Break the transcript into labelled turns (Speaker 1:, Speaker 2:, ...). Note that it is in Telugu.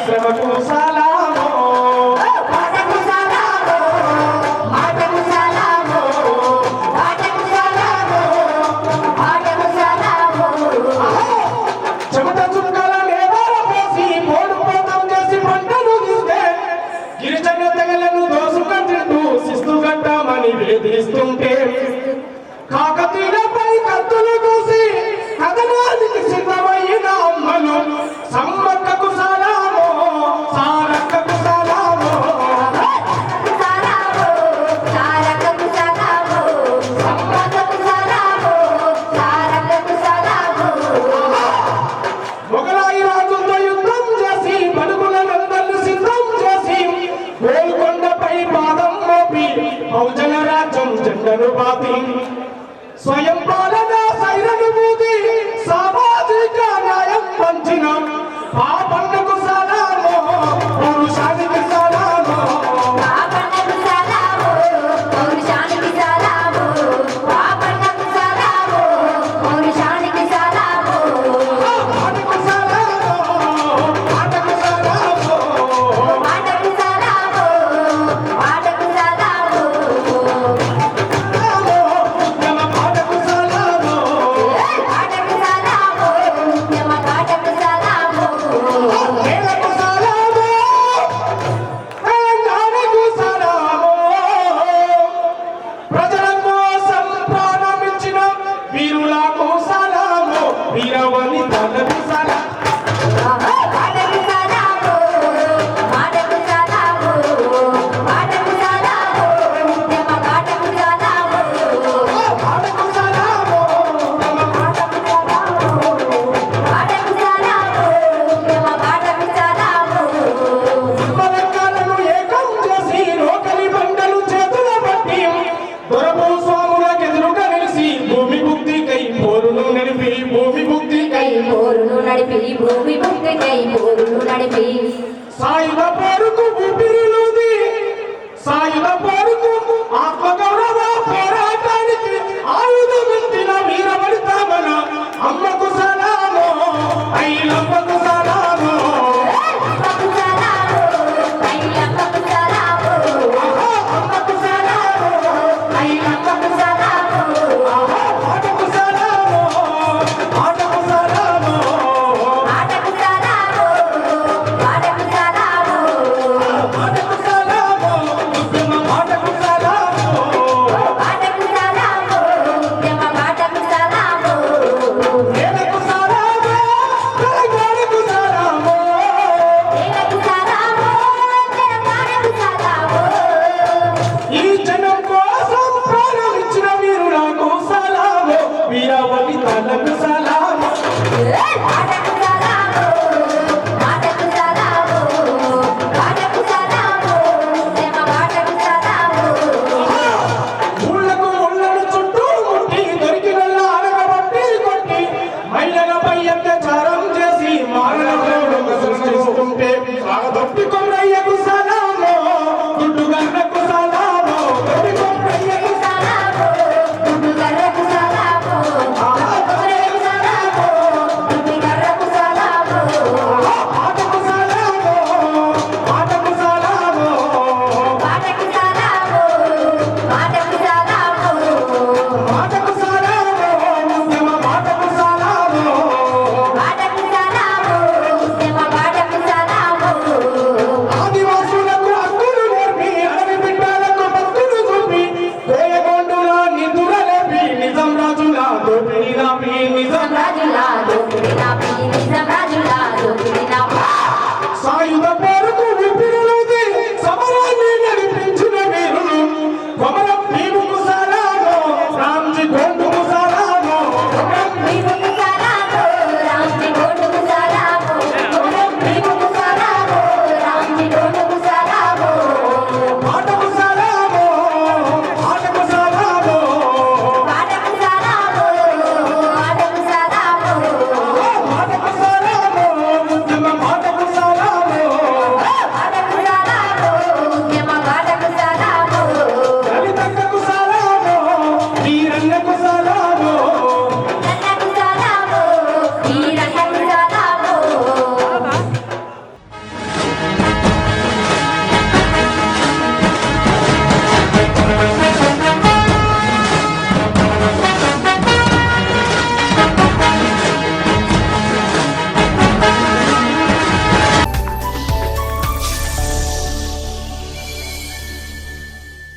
Speaker 1: extrema com sala. పోరును నడిపి భూమి
Speaker 2: భక్తికై పోరును నడిపి.
Speaker 1: సాయివ పేరుకు ఊపిరిలోది సాయివ పేరుకు ఆత్మగౌరవ